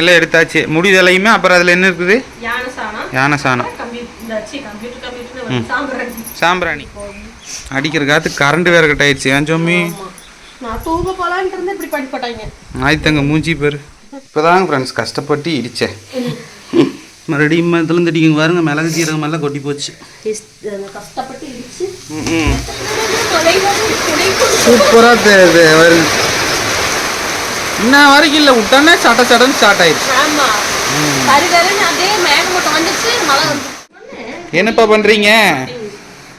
எல்லாம் எடுத்தாச்சு. முடிதலையுமே அப்புறம் அதில் என்ன இருக்குது? யானை சாணம் சாம்பிராணி. அடிக்கிற காற்று கரண்ட் வேற கட் ஆயிடுச்சு. ஏன் சொம்மி ஆயித்தங்க மூஞ்சி பேர். இப்போதாங்க ஃப்ரெண்ட்ஸ் கஷ்டப்பட்டு இடித்தேன் மறுபடியும் இதுலேருந்து அடிக்குங்க பாருங்க மிளகு சீரகம் எல்லாம் கொட்டி போச்சு. சூப்பராக வருங்க இன்ன வரைக்கும் இல்லை. விட்டோன்னே சட்ட சடன்னு ஸ்டார்ட் ஆயிடுச்சு. என்னப்பா பண்ணுறீங்க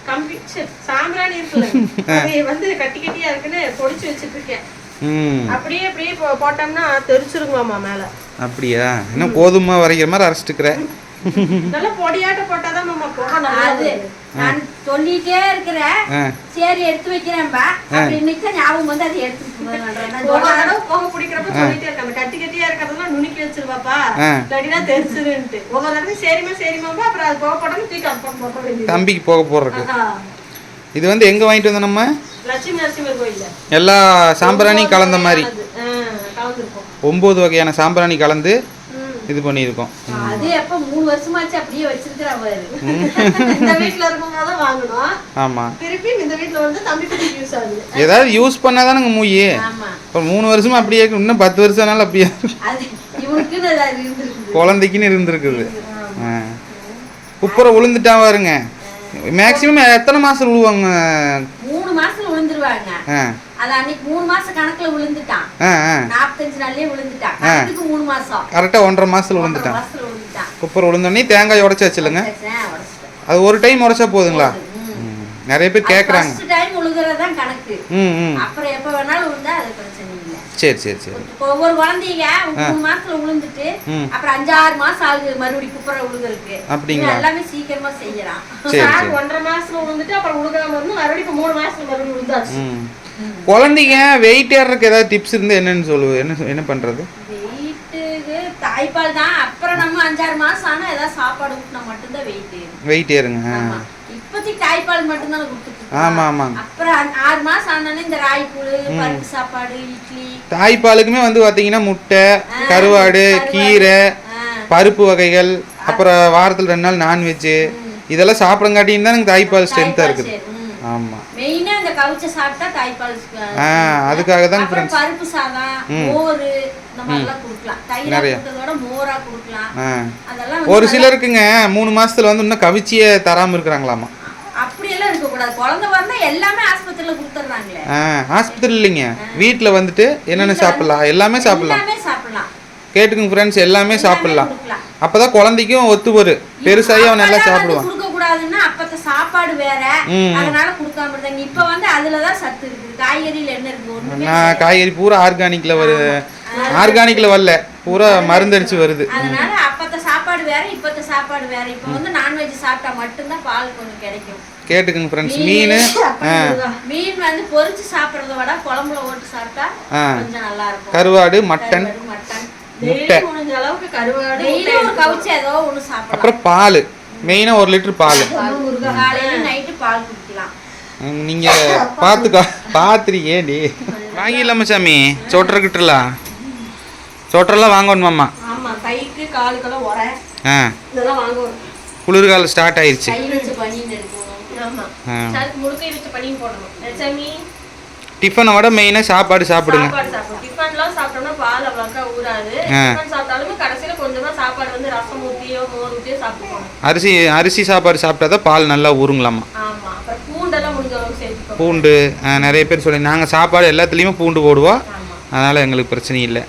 கம்ப்யூட்டர் சாம்பிராணி இருக்குல்ல. வந்து கட்டி கட்டியா இருக்குன்னு பொடிச்சு வச்சிட்டு இருக்கேன் அப்படியே அப்படியே போ- போட்டோம்னா தெரிச்சிருங்களாமா மேல. அப்படியா? இன்னும் கோதுமை வரைக்கிற மாதிரி அரைச்சிட்டுக்கிறேன் நல்லா பொடியாட்ட போட்டாதான் மாமா போக நல்லா அது நான் சொல்லிட்டே இருக்கிறேன் சரி எடுத்து வைக்கிறேன்பா. இன்னைக்கு ஞாபகம் வந்து அதை நான் போக பிடிக்கிறப்ப சொல்லிட்டே இருக்காங்க கட்டி கட்டியா இருக்கிறதெல்லாம் நுணுக்கி வச்சிருவாப்பா. இல்லாட்டினா தெரிச்சிருன்ட்டு ஒவ்வொரு தடவை சரிமா சரிமாப்பா அப்புறம் அது போக போட்டோம்னு தூக்கி அப்பா போக வேண்டியது. தம்பிக்கு போக போடுறதுக்கு ஆஹா. இது வந்து எங்கே வாங்கிட்டு வந்தோம் நம்ம? லட்சுமி நரசிம்மர் கோயில்ல. எல்லா சாம்பிராணியும் கலந்த மாதிரி. ஒம்பது வகையான சாம்பிராணி கலந்து. இது பண்ணியிருக்கோம். அது எப்ப? மூணு வருஷமாச்சு அப்படியே வச்சிருக்கிறா பாரு இந்த வீட்ல இருக்கும்போது தான் வாங்கணும். ஆமாம் திருப்பி இந்த வீட்ல வந்து தம்பி யூஸ் ஆகுது. ஏதாவது யூஸ் பண்ணாதானுங்க மூயி. ஆமா. இப்போ மூணு வருஷமா அப்படியே. இன்னும் பத்து வருஷம் ஆனாலும் அப்படியே குழந்தைக்குன்னு இருந்திருக்குது. குப்புற விழுந்துட்டா பாருங்க. மேக்ஸிமம் எத்தனை மாதம் விழுவாங்க மூணு மாசத்துல விழுந்துருவாங்க அது அன்னைக்கு மூணு மாசம் கணக்குல விழுந்துட்டான். நாற்பத்தஞ்சு நாள்லயே விழுந்துட்டான். கணக்குக்கு மூணு மாசம். கரெக்டாக ஒன்றரை மாசத்துல விழுந்துட்டான். குப்புற விழுந்தோடனே தேங்காய் உடச்சி வச்சுலங்க. அது ஒரு டைம் உடச்சா போதுங்களா. நிறைய பேர் கேட்குறாங்க ஃபர்ஸ்ட் டைம் விழுகிறதான் கணக்கு. ம் ம். அப்புறம் எப்ப வேணாலும் விழுந்தா அது பிரச்சனை இல்லை. சரி சரி சரி. ஒவ்வொரு குழந்தைங்க மூணு மாசத்துல விழுந்துட்டு. அப்புறம் அஞ்சாறு மாசம் ஆகுது மறுபடியும் குப்புற விழுகிறதுக்கு அப்படிங்களா? எல்லாமே சீக்கிரமா செய்யறான். ஒன்றரை மாசத்துல விழுந்துட்டு அப்புறம் விழுகாம இருந்து மறுபடியும் மூணு மாசத்துல மறுபடியும் விழுந்தாச்சு. ம். குழந்தைங்க வெயிட் ஏறதுக்கு ஏதாவது டிப்ஸ் இருந்தால் என்னன்னு சொல்லுவோம் என்ன என்ன வெயிட்டுக்கு தாய்ப்பால் தான். அப்புறம் நம்ம அஞ்சாறு மாசம் ஆனா ஏதாவது சாப்பாடு ஊட்டினா மட்டும்தான் வெயிட் ஏறும். வெயிட் ஏறுங்க. ஆமா. இப்போதைக்கு தாய்ப்பால் கொடுத்துட்டு இருக்கோம். ஆமாம் ஆமாங்க. அப்புறம் ஆறு மாசம் ஆனானே இந்த ராய்க்கூழ் பருப்பு சாப்பாடு இட்லி. தாய்ப்பாலுக்குமே வந்து பார்த்தீங்கன்னா முட்டை கருவாடு கீரை பருப்பு வகைகள் அப்புறம் வாரத்தில் ரெண்டு நாள் நான்வெஜ்ஜு. இதெல்லாம் சாப்பிடங்காட்டியும் தான் எனக்கு தாய்ப்பால் ஸ்ட்ரென்த்தாக இருக்குது. ஆமாம் மெயினா இந்த கவுச்ச சாப்பிட்டா தாய்ப்பால் ஆ அதுக்காக தான் ஃப்ரெண்ட்ஸ் பருப்பு சாதம் மோர் இந்த மாதிரிலாம் கொடுக்கலாம். தயிரா நிறைய. கொடுக்கறதோட மோரா கொடுக்கலாம். ஆ. அதெல்லாம் ஒரு சிலருக்குங்க மூணு மாசத்துல வந்து இன்னும் கவிச்சியே தராமல் இருக்கிறாங்களாமா. அப்படியெல்லாம் இருக்கக்கூடாது. குழந்தை வந்தா எல்லாமே ஆஸ்பத்திரியில கொடுத்துட்றாங்களே. ஆ ஆஸ்பத்திரி இல்லைங்க. வீட்டில் வந்துட்டு என்னென்ன சாப்பிடலாம்? எல்லாமே சாப்பிடலாம். சாப்பிடலாம். கேட்டுக்குங்க ஃப்ரெண்ட்ஸ் எல்லாமே சாப்பிடலாம். கொடுக்கலாம். அப்பதான் குழந்தைக்கும் ஒத்து வரும். பெருசாகி அவன் நல்லா சாப்பிடுவான். அப்பத்த சாப்பாடு வேற. அதனால கொடுக்காம இருந்தாங்க இப்ப வந்து அதுலதான் சத்து இருக்குது. காய்கறியில என்ன இருக்கு? நான் காய்கறி பூரா ஆர்கானிக்ல வருது. ஆர்கானிக்ல வரல. பூரா மருந்தடிச்சு வருது. அதனால அப்பத்த சாப்பாடு வேற இப்பத்த சாப்பாடு வேற. இப்ப வந்து நான்வெஜ் சாப்பிட்டா மட்டும்தான் பால் கொஞ்சம் கிடைக்கும். கேட்டுக்குங்க ஃப்ரெண்ட்ஸ் மீன் மீன் வந்து பொரிச்சு சாப்பிடுறத விட குழம்புல ஓட்டு சாப்பிட்டா கொஞ்சம் நல்லா இருக்கும் கருவாடு மட்டன். முட்டை. முடிஞ்ச அளவுக்கு கருவாடு கவுச்சு ஏதோ ஒண்ணு சாப்பிடலாம். அப்புறம் பால். மெயினாக ஒரு லிட்டர் பால். காலையில நைட்டு பால் குடிக்கலாம் நீங்க பார்த்துக்கோ பார்த்துருக்கே டி வாங்கிடலாமா சாமி வாங்கணுமாம்மா? ஆமா கைக்கு காலுக்கெல்லாம் உரை. ஆ. குளிர்காலம் ஸ்டார்ட் ஆயிடுச்சு ஆ. டிஃபனை விட மெயினாக சாப்பாடு சாப்பிடுங்க. சாப்பாடு வந்து ரசம் ஊத்தியோ மோர் ஊத்தியோ சாப்பிட்டுக்கணும் அரிசி அரிசி சாப்பாடு சாப்பிட்டா தான் பால் நல்லா ஊறுங்களாம்மா ஆமா. அப்புறம் பூண்டெல்லாம் முடிஞ்ச அளவுக்கு சேர்த்துக்கணும் பூண்டு ஆ, நிறைய பேர் சொல்லி நாங்கள் சாப்பாடு எல்லாத்துலேயுமே பூண்டு போடுவோம். அதனால் எங்களுக்கு பிரச்சனை இல்லை.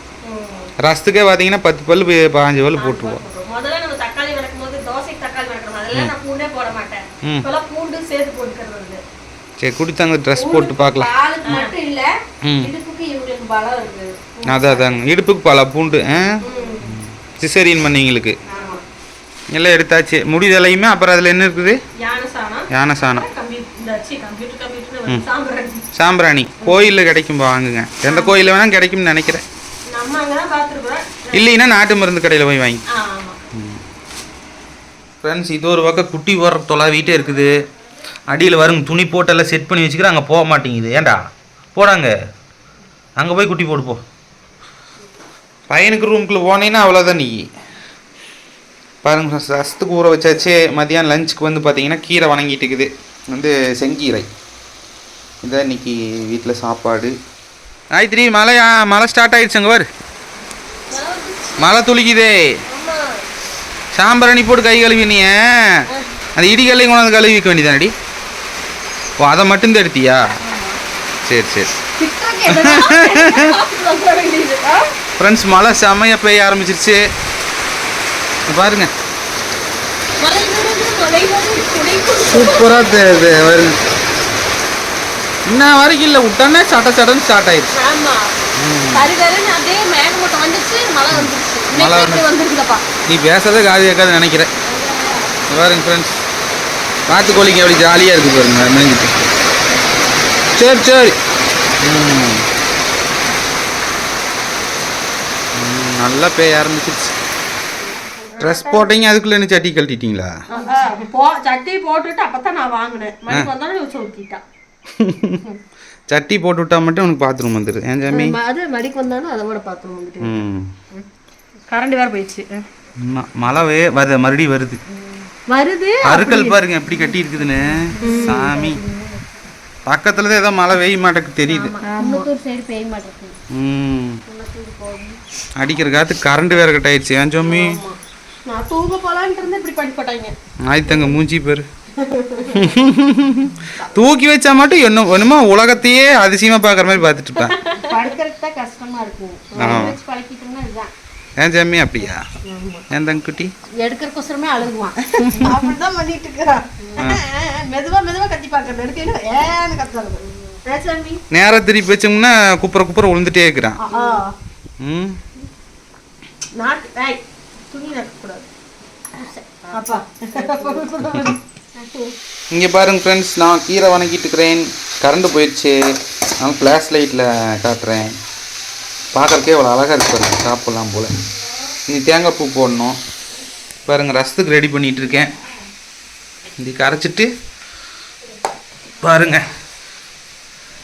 ரசத்துக்கே பார்த்தீங்கன்னா பத்து பல் பி- பாஞ்சு பல் போட்டுருவோம். முதல்ல நம்ம தக்காளி வதக்கும் போது தோசைக்கு தக்காளி வதக்கணும் அதெல்லாம் நான் பூண்டே போட மாட்டேன். ம். இப்பெல்லாம் பூண்டு சேர்த்து போட்டுக்கிறது வந்து. சரி குடித்தாங்க ட்ரெஸ் போட்டு பார்க்கலாம். பாலுக்கு மட்டும் இல்ல ம் இடுப்புக்கு இவங்களுக்கு பலம் இருக்கு. அதான் அதாங்க. இடுப்புக்கு பல பூண்டு ஆ? சிசரியன் பண்ணீங்களுக்கு எல்லாம் எடுத்தாச்சு. முடிதலையுமே அப்புறம் அதில் என்ன இருக்குது? யானை சாணம் கம்ப்யூட்டர் சாம்பிராணி. கோயிலில் கிடைக்கும் வாங்குங்க. எந்த கோயிலில் வேணால் கிடைக்கும்னு நினைக்கிறேன். இல்லைன்னா நாட்டு மருந்து கடையில் போய் வாங்கி. ஃப்ரெண்ட்ஸ் இது ஒரு பக்கம் குட்டி போடுற தொலாவிட்டே இருக்குது. அடியில் வருங்க துணி போட்டெல்லாம் செட் பண்ணி வச்சுக்கிறேன் அங்கே போக மாட்டேங்குது. ஏன்டா? போடாங்க. அங்கே போய் குட்டி போடு போ பையனுக்கு ரூம்குள்ளே போனேன்னா அவ்வளோதான் நீ. பாருங்க friends, ரசத்துக்கு ஊற வச்சாச்சு. மதியானம் லஞ்சுக்கு வந்து பார்த்தீங்கன்னா கீரை வணங்கிட்டு இருக்குது. வந்து செங்கீரை. இதான் இன்னைக்கு வீட்டில் சாப்பாடு. காயத்ரி மழையா? மழை ஸ்டார்ட் ஆயிடுச்சுங்க வர் மழை துளிக்குதே. சாம்பரணி போட்டு கை கழுவினிய அந்த இடிகல்லையும் கொண்டாந்து கழுவி வைக்க வேண்டியதானடி? ஓ அதை மட்டும்தான் எடுத்தியா? சரி சரி. ஃப்ரெண்ட்ஸ் மழை செமையாக பெய்ய ஆரம்பிச்சிருச்சு. பாருங்க. சூப்பராக தெரியுது வருங்க இன்ன வரைக்கும் இல்லை விட்டோன்னே சட்ட சடன்னு ஸ்டார்ட் ஆயிடுச்சு. மழை நீ பேசுறதே காது கேட்காது நினைக்கிறேன். பாருங்க ஃப்ரெண்ட்ஸ் காத்துக்கோழிக்கு அப்படி ஜாலியாக இருக்குது பாருங்க மேஞ்சிட்டு சரி சரி. ம். ம், நல்லா பேய ஆரம்பிச்சிருச்சு. ட்ரெஸ் போட்டீங்க அதுக்குள்ளே என்ன சட்டி கழட்டிட்டீங்களா? போ சட்டி போட்டுட்டு அப்பதான் நான் வாங்கினேன். மணிக்கு வந்தாலும் சொல்லிட்டான் சட்டி போட்டு விட்டா மட்டும் உனக்கு பாத்ரூம் வந்துடுது ஏன் சாமி? அது மடிக்கு வந்தாலும் அதை விட பாத்ரூம் வந்துட்டு ம். கரண்ட் வேற போயிடுச்சு. மழை வருது மறுபடியும் வருது. வருது அருக்கல் பாருங்க எப்படி கட்டி இருக்குதுன்னு சாமி. பக்கத்துல தான் ஏதோ மழை வெய்ய மாட்டேக்கு தெரியுது. முன்னூத்தூர் சைடு பெய்ய மாட்டேங்குது. ம். அடிக்கிற காத்து கரண்ட் வேற கட் ஆயிடுச்சு. ஏன் சாமி நான் தூங்க போலான்ட்டு இருந்து இப்படி பண்ணி போட்டாங்க ஆய்த்தங்க மூஞ்சி பேரு. தூக்கி வச்சா மட்டும் என்ன ஒண்ணுமா உலகத்தையே அதிசயமா பாக்குற மாதிரி பார்த்துட்டு இருப்பேன் படுக்கிறதுக்கு தான் கஷ்டமா இருக்கும். வச்சு பழக்கிட்டோம்னா இதுதான். ஏன் சாமி அப்படியா? ஏன் தங்குட்டி? எடுக்கிறக்கோசரமே அழுகுவான். அப்படிதான் பண்ணிட்டு இருக்கிறான். மெதுவா மெதுவா கத்தி பாக்குறது எடுக்கல ஏன்னு கத்துறது நேரா திருப்பி வச்சோம்னா குப்புற குப்புற விழுந்துட்டே இருக்கிறான். ம். நாட்டு ஏய் துணி நக்கக்கூடாது. அப்பா. இங்கே பாருங்க ஃப்ரெண்ட்ஸ் நான் கீரை வணங்கிட்டு இருக்கிறேன். கரண்ட் போயிடுச்சு. நான் ஃப்ளாஷ் லைட்டில் காட்டுறேன். பார்க்கறக்கே அவ்வளோ அழகாக இருக்கு பாருங்க சாப்பிட்லாம் போல். இனி தேங்காய் பூ போடணும். பாருங்க ரசத்துக்கு ரெடி பண்ணிட்டு இருக்கேன். இது கரைச்சிட்டு பாருங்க.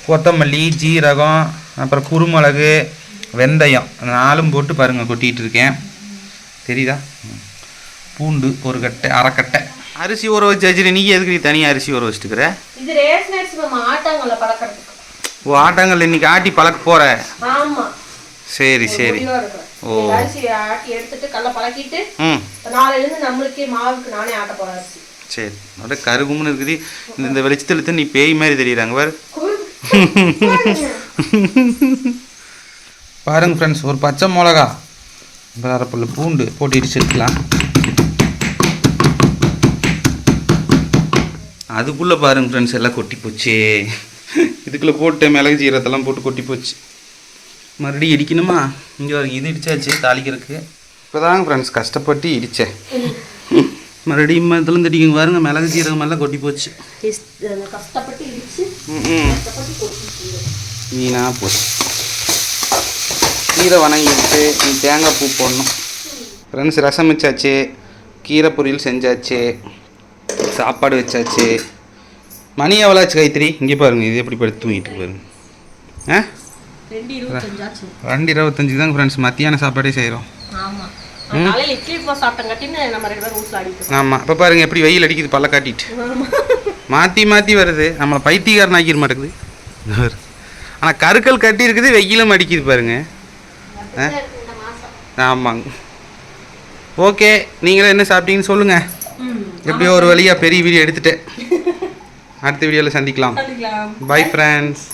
கொத்தமல்லி ஜீரகம் அப்புறம் குருமிளகு வெந்தயம். நாலும் போட்டு பாருங்க கொட்டிட்டு இருக்கேன். தெரியுதா. பூண்டு ஒரு கட்டை அரைக்கட்டை அரிசி ஊற வச்சு வச்சுட்டு நீ எதுக்கு நீ தனியாக அரிசி ஊற வச்சுட்டுக்கிற? இது ரேஷன் அரிசி நம்ம ஆட்டாங்கல்ல பழக்கிறதுக்கு. ஓ ஆட்டாங்கல் இன்னைக்கு ஆட்டி பழக்க போற? ஆமா. சரி சரி. ஓ. இந்த அரிசி ஆட்டி எடுத்துட்டு கல்ல பழக்கிட்டு ம். நாளைல இருந்து நம்மளுக்கே மாவுக்கு நானே ஆட்ட போறேன் அரிசி. சரி. அப்படியே கருகும்னு இருக்குது. இந்த வெளிச்சத்தில் நீ பேய் மாதிரி தெரியுறாங்க பாரு. பாருங்க ஃப்ரெண்ட்ஸ் ஒரு பச்சை மிளகா. அரைப்பல்லு பூண்டு போட்டு இடிச்சு எடுக்கலாம் அதுக்குள்ளே பாருங்க ஃப்ரெண்ட்ஸ் எல்லாம் கொட்டி போச்சு. இதுக்குள்ளே போட்டு மிளகு ஜீரத்தெல்லாம் போட்டு கொட்டி போச்சு. மறுபடியும் இடிக்கணுமா? இங்கே பாருங்க இது இடிச்சாச்சு தாளிக்கிறதுக்கு. இப்போ தாங்க ஃப்ரெண்ட்ஸ் கஷ்டப்பட்டு இடித்தேன் மறுபடியும் இதில் இடிக்குங்க பாருங்க மிளகு ஜீரகம் எல்லாம் கொட்டி போச்சு. கஷ்டப்பட்டு இடிச்சு ம் வீணா போச்சு. கீரை வணங்கிடுச்சு. நீ தேங்காய் பூ போடணும். ஃப்ரெண்ட்ஸ் ரசம் வச்சாச்சு கீரை பொரியல் செஞ்சாச்சு. சாப்பாடு வச்சாச்சு. மணி எவ்வளோச்சு கைத்திரி இங்கே பாருங்க இது எப்படி படுத்து தூங்கிட்டு பாருங்க. ஆ? ரெண்டு இருபத்தஞ்சுக்கு தாங்க ஃப்ரெண்ட்ஸ் மத்தியான சாப்பாடே செய்கிறோம் ஆமாம் இப்போ பாருங்க எப்படி வெயில் அடிக்குது பல்ல காட்டிட்டு. மாற்றி மாற்றி வருது. நம்மளை பைத்தியக்காரன் ஆக்கிட மாட்டேங்குது ஆனால் கருக்கள் கட்டி இருக்குது வெயிலும் அடிக்குது பாருங்க. ஆ? ஆமாங்க. ஓகே நீங்களும் என்ன சாப்பிட்டீங்கன்னு சொல்லுங்கள் எப்படியோ ஒரு வழியாக பெரிய வீடியோ எடுத்துட்டேன். அடுத்த வீடியோவில் சந்திக்கலாம். Bye friends